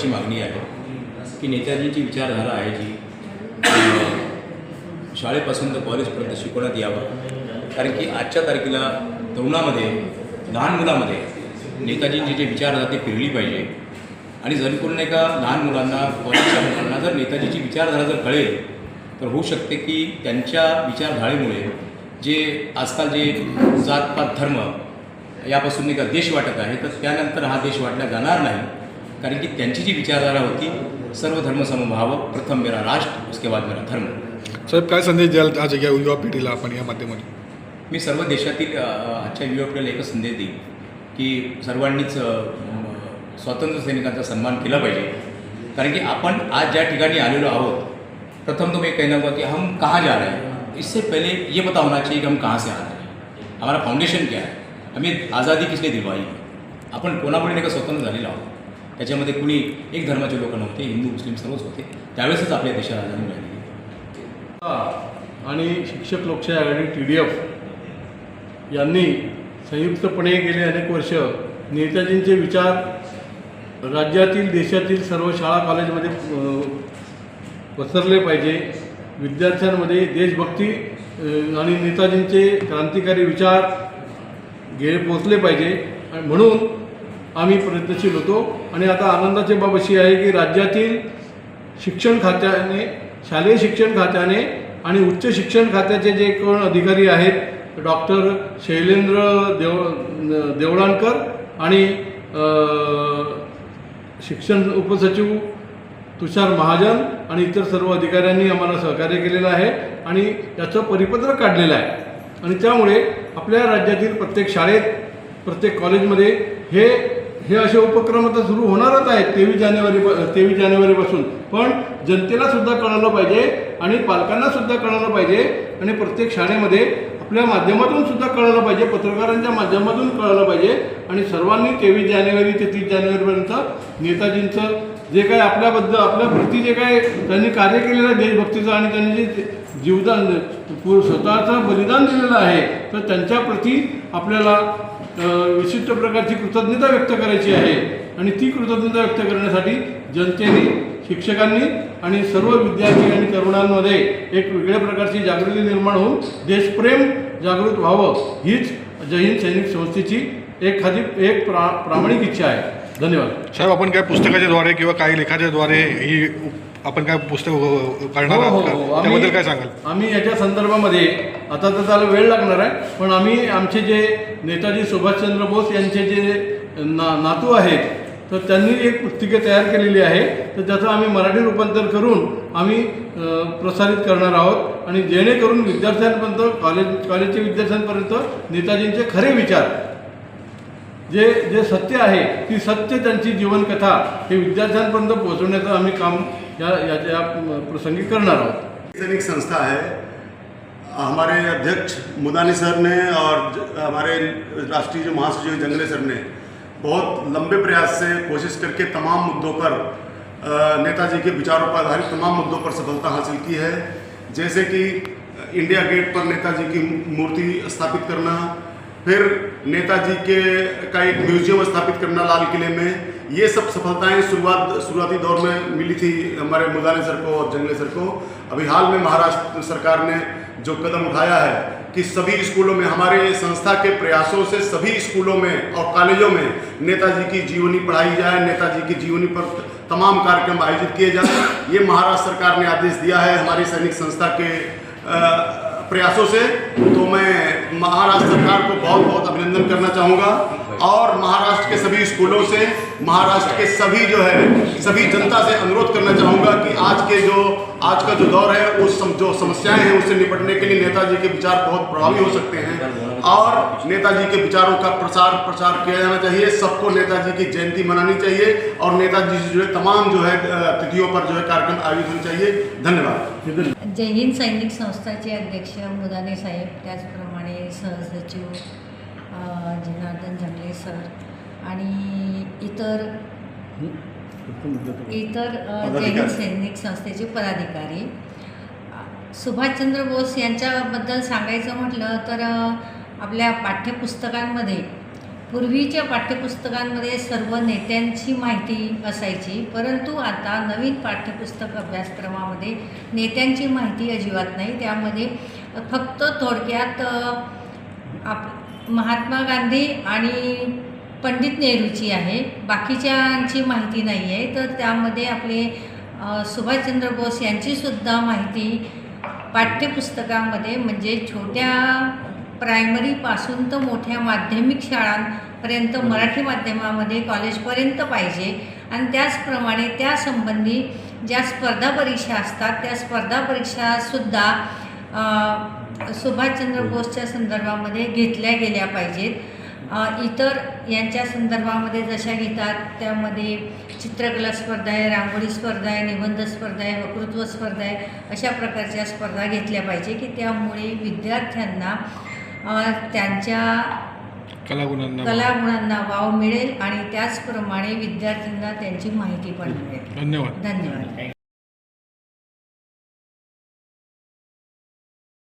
महत्त्वाची मागणी आहे की नेताजींची विचारधारा आहे जी शाळेपासून तर कॉलेजपर्यंत शिकवण्यात यावं. कारण की आजच्या तारखेला तरुणामध्ये लहान मुलामध्ये नेताजींची जे विचारधारा ते फिरली पाहिजे. आणि जेणेकरून नाही का लहान मुलांना कॉलेजच्या मुलांना जर नेताजीची विचारधारा जर कळेल तर होऊ शकते की त्यांच्या विचारधारेमुळे जे आजकाल जे जातपात धर्म यापासून एका देश वाटत आहे तर त्यानंतर हा देश वाटला जाणार नाही. कारण की त्यांची जी विचारधारा होती सर्व धर्म समभाव प्रथम मेरा राष्ट्र उसके बाद मेरा धर्म. साहेब काय संदेश द्याल आज या युवा पिढीला आपण या माध्यमातून? मी सर्व देशातील आजच्या युवा पिढीला एकच संदेश देईन की सर्वांनीच स्वातंत्र्य सैनिकांचा सन्मान केला पाहिजे. कारण की आपण आज ज्या ठिकाणी आलेलो आहोत प्रथम तो मैं कहना होगा कि हम कहाँ जा रहे हैं? इससे पहले ये पता होना चाहिए कि हम कहाँ से आ रहे हैं. हमारा फाउंडेशन क्या है? हमें आज़ादी किसने दिलवाई है? आपण कोणामुळे नाही का स्वतंत्र झालेलो आहोत. त्याच्यामध्ये कुणी एक धर्माचे लोक नव्हते हिंदू मुस्लिम सर्वच होते. त्यावेळेसच आपल्या देशाला आझादी मिळाली. आणि शिक्षक लोकशाही आघाडी टी डी एफ यांनी संयुक्तपणे गेले अनेक वर्ष नेताजींचे विचार राज्यातील देशातील सर्व शाळा कॉलेजमध्ये पसरले पाहिजे. विद्यार्थ्यांमध्ये देशभक्ती आणि नेताजींचे क्रांतिकारी विचार गे पोचले पाहिजे. आणि म्हणून आम्ही प्रयत्नशील होतो. आणि आता आनंदाची बाब अशी आहे की राज्यातील शिक्षण खात्याने शालेय शिक्षण खात्याने आणि उच्च शिक्षण खात्याचे जे कोण अधिकारी आहेत डॉक्टर शैलेंद्र देव देवळाणकर आणि शिक्षण उपसचिव तुषार महाजन आणि इतर सर्व अधिकाऱ्यांनी आम्हाला सहकार्य केलेलं आहे आणि याचं परिपत्रक काढलेलं आहे. आणि त्यामुळे आपल्या राज्यातील प्रत्येक शाळेत प्रत्येक कॉलेजमध्ये हे हे असे उपक्रम आता सुरू होणारच आहेत तेवीस जानेवारी तेवीस जानेवारीपासून पण जनतेला सुद्धा कळलं पाहिजे आणि पालकांना सुद्धा कळलं पाहिजे आणि प्रत्येक शाळेमध्ये आपल्या माध्यमातून सुद्धा कळलं पाहिजे पत्रकारांच्या माध्यमातून कळलं पाहिजे आणि सर्वांनी तेवीस जानेवारी ते तीस जानेवारीपर्यंत नेताजींचं जे काय आपल्याबद्दल आपल्या प्रती जे काय त्यांनी कार्य केलेलं देशभक्तीचं आणि त्यांनी जे जीवदान पूर स्वतःचं बलिदान दिलेलं आहे तर त्यांच्याप्रती आपल्याला विशिष्ट प्रकारची कृतज्ञता व्यक्त करायची आहे. आणि ती कृतज्ञता व्यक्त करण्यासाठी जनतेने शिक्षकांनी आणि सर्व विद्यार्थी आणि तरुणांमध्ये एक वेगळ्या प्रकारची जागृती निर्माण होऊन देशप्रेम जागृत व्हावं हीच जैन सैनिक संस्थेची एक एक प्रा प्रामाणिक इच्छा आहे. धन्यवाद. साहेब आपण काय पुस्तकाच्या द्वारे किंवा काही लेखाच्या द्वारे ही आपण काय पुस्तक अ, करणार हो, आहात हो, का? हो. आम्ही- त्याबद्दल काय सांगाल आम्ही याच्या संदर्भामध्ये आता तर त्याला वेळ लागणार आहे पण आम्ही आमचे जे नेताजी सुभाषचंद्र बोस यांचे जे ना नातू आहेत तर त्यांनी एक पुस्तिके तयार केलेली आहे तर त्याचं आम्ही मराठी रूपांतर करून आम्ही अ, प्रसारित करणार आहोत आणि जेणेकरून विद्यार्थ्यांपर्यंत कॉलेज कॉलेजच्या विद्यार्थ्यांपर्यंत नेताजींचे खरे विचार जे जे सत्य आहे ती सत्य त्यांची जीवनकथा हे विद्यार्थ्यांपर्यंत पोहोचवण्याचं आम्ही काम या याच्या प्रसंगी करणार आहोत सैनिक संस्था है। हमारे अध्यक्ष मुदानी सर ने और हमारे राष्ट्रीय जो महासचिव जंगले सर ने बहुत लंबे प्रयास से कोशिश करके तमाम मुद्दों पर नेताजी के विचारों पर आधारित तमाम मुद्दों पर सफलता हासिल की है। जैसे कि इंडिया गेट पर नेताजी की मूर्ति स्थापित करना, फिर नेताजी के का एक म्यूज़ियम स्थापित करना लाल किले में ये सब सफलताएँ शुरुआत, शुरुआती दौर में मिली थी हमारे मुदाने सर को और जंगले सर को। अभी हाल में महाराष्ट्र सरकार ने जो कदम उठाया है कि सभी स्कूलों में, हमारे संस्था के प्रयासों से सभी स्कूलों में और कॉलेजों में नेताजी की जीवनी पढ़ाई जाए, नेताजी की जीवनी पर तमाम कार्यक्रम आयोजित किए जाए। ये महाराष्ट्र सरकार ने आदेश दिया है हमारी सैनिक संस्था के प्रयासों से। तो मैं महाराष्ट्र सरकार को बहुत बहुत अभिनंदन करना चाहूँगा। और महाराष्ट्र के सभी स्कूलों से महाराष्ट्र के सभी जो है सभी जनता से अनुरोध करना चाहूँगा कि आज के जो आज का जो दौर है उस सम, जो समस्याएँ हैं उससे निपटने के लिए नेताजी के विचार बहुत प्रभावी हो सकते हैं। और नेताजी के विचारों का प्रसार प्रचार किया जाना चाहिए। सबको नेताजी की जयंती मनानी चाहिए और नेताजी से जुड़े तमाम जो है तिथियों पर जो है कार्यक्रम आयोजित होने चाहिए। धन्यवाद। जय हिंद सैनिक संस्थाचे अध्यक्ष मुदाने साहेब सहसचिव जनार्दन जंगले सर. आणि इतर इतर हिंद सैनिक संस्थेचे पदाधिकारी. सुभाषचंद्र बोस यांच्याबद्दल सांगायचं म्हटलं तर आपल्या पाठ्यपुस्तकांमध्ये पूर्वीच्या पाठ्यपुस्तकांमध्ये सर्व नेत्यांची माहिती असायची परंतु आता नवीन पाठ्यपुस्तक अभ्यासक्रमामध्ये नेत्यांची माहिती अजिबात नाही. त्यामध्ये फक्त थोडक्यात आप महात्मा गांधी आणि पंडित नेहरूची आहे. बाकीच्यांची माहिती नाही आहे तर त्यामध्ये आपले सुभाषचंद्र बोस यांचीसुद्धा माहिती पाठ्यपुस्तकामध्ये म्हणजे छोट्या प्रायमरीपासून तर मोठ्या माध्यमिक शाळांपर्यंत मराठी माध्यमामध्ये कॉलेजपर्यंत पाहिजे. आणि त्याचप्रमाणे त्यासंबंधी ज्या स्पर्धा परीक्षा असतात त्या स्पर्धा परीक्षासुद्धा सुभाषचंद्र बोसच्या संदर्भामध्ये घेतल्या गेल्या पाहिजेत. इतर यांच्या संदर्भामध्ये जशा घेतात त्यामध्ये चित्रकला स्पर्धा आहे रांगोळी स्पर्धा आहे निबंध स्पर्धा आहे वक्तृत्व स्पर्धा आहे अशा प्रकारच्या स्पर्धा घेतल्या पाहिजे की त्यामुळे विद्यार्थ्यांना त्यांच्या कलागुणांना कलागुणांना वाव मिळेल आणि त्याचप्रमाणे विद्यार्थ्यांना त्यांची माहिती पण मिळेल. धन्यवाद. धन्यवाद.